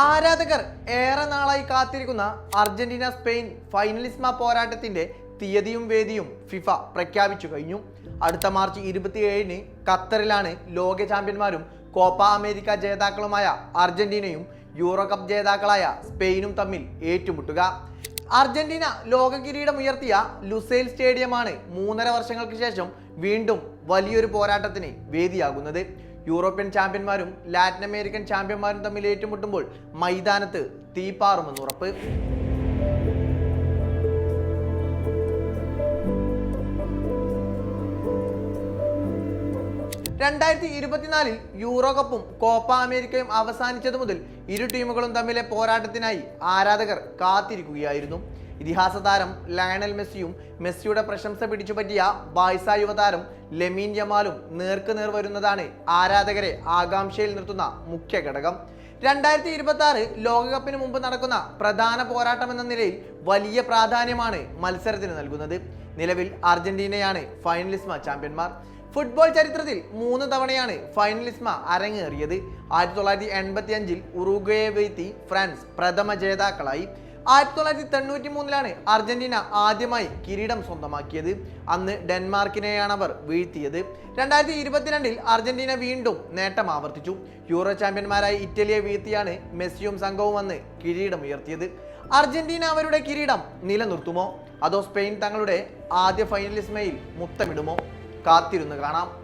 ആരാധകർ ഏറെ നാളായി കാത്തിരിക്കുന്ന അർജന്റീന സ്പെയിൻ ഫൈനലിസ്മ പോരാട്ടത്തിന്റെ തീയതിയും വേദിയും ഫിഫ പ്രഖ്യാപിച്ചു കഴിഞ്ഞു. അടുത്ത മാർച്ച് ഇരുപത്തിയേഴിന് ഖത്തറിലാണ് ലോക ചാമ്പ്യന്മാരും കോപ്പ അമേരിക്ക ജേതാക്കളുമായ അർജന്റീനയും യൂറോ കപ്പ് ജേതാക്കളായ സ്പെയിനും തമ്മിൽ ഏറ്റുമുട്ടുക. അർജന്റീന ലോക കിരീടം ഉയർത്തിയ ലുസൈൽ സ്റ്റേഡിയമാണ് മൂന്നര വർഷങ്ങൾക്ക് ശേഷം വീണ്ടും വലിയൊരു പോരാട്ടത്തിന് വേദിയാകുന്നത്. യൂറോപ്യൻ ചാമ്പ്യന്മാരും ലാറ്റിൻ അമേരിക്കൻ ചാമ്പ്യന്മാരും തമ്മിൽ ഏറ്റുമുട്ടുമ്പോൾ മൈതാനത്ത് തീപ്പാറുമെന്ന് ഉറപ്പ്. രണ്ടായിരത്തി ഇരുപത്തിനാലിൽ യൂറോ കപ്പും കോപ്പ അമേരിക്കയും അവസാനിച്ചത് മുതൽ ഇരു ടീമുകളും തമ്മിലെ പോരാട്ടത്തിനായി ആരാധകർ കാത്തിരിക്കുകയായിരുന്നു. ഇതിഹാസ താരം ലയണൽ മെസ്സിയും മെസ്സിയുടെ പ്രശംസ പിടിച്ചുപറ്റിയ ബായ്സ യുവതാരം ലെമീൻ ജമാലും നേർക്കുനേർ വരുന്നതാണ് ആരാധകരെ ആകാംക്ഷയിൽ നിർത്തുന്ന മുഖ്യ ഘടകം. രണ്ടായിരത്തി ഇരുപത്തി ആറ് ലോകകപ്പിന് മുമ്പ് നടക്കുന്ന പ്രധാന പോരാട്ടം എന്ന നിലയിൽ വലിയ പ്രാധാന്യമാണ് മത്സരത്തിന് നൽകുന്നത്. നിലവിൽ അർജന്റീനയാണ് ഫൈനലിസ്മ ചാമ്പ്യന്മാർ. ഫുട്ബോൾ ചരിത്രത്തിൽ മൂന്ന് തവണയാണ് ഫൈനലിസ്മ അരങ്ങേറിയത്. ആയിരത്തി തൊള്ളായിരത്തി എൺപത്തി അഞ്ചിൽ ഉറുഗ്വയെ വീഴ്ത്തി ഫ്രാൻസ് പ്രഥമ ജേതാക്കളായി. ആയിരത്തി തൊള്ളായിരത്തി തൊണ്ണൂറ്റി മൂന്നിലാണ് അർജന്റീന ആദ്യമായി കിരീടം സ്വന്തമാക്കിയത്. അന്ന് ഡെൻമാർക്കിനെയാണ് അവർ വീഴ്ത്തിയത്. രണ്ടായിരത്തി ഇരുപത്തിരണ്ടിൽ അർജന്റീന വീണ്ടും നേട്ടം ആവർത്തിച്ചു. യൂറോ ചാമ്പ്യന്മാരായ ഇറ്റലിയെ വീഴ്ത്തിയാണ് മെസ്സിയും സംഘവും അന്ന് കിരീടം ഉയർത്തിയത്. അർജന്റീന അവരുടെ കിരീടം നിലനിർത്തുമോ? അതോ സ്പെയിൻ തങ്ങളുടെ ആദ്യ ഫൈനലിസ്മയിൽ മുത്തമിടുമോ? കാത്തിരുന്ന് കാണാം.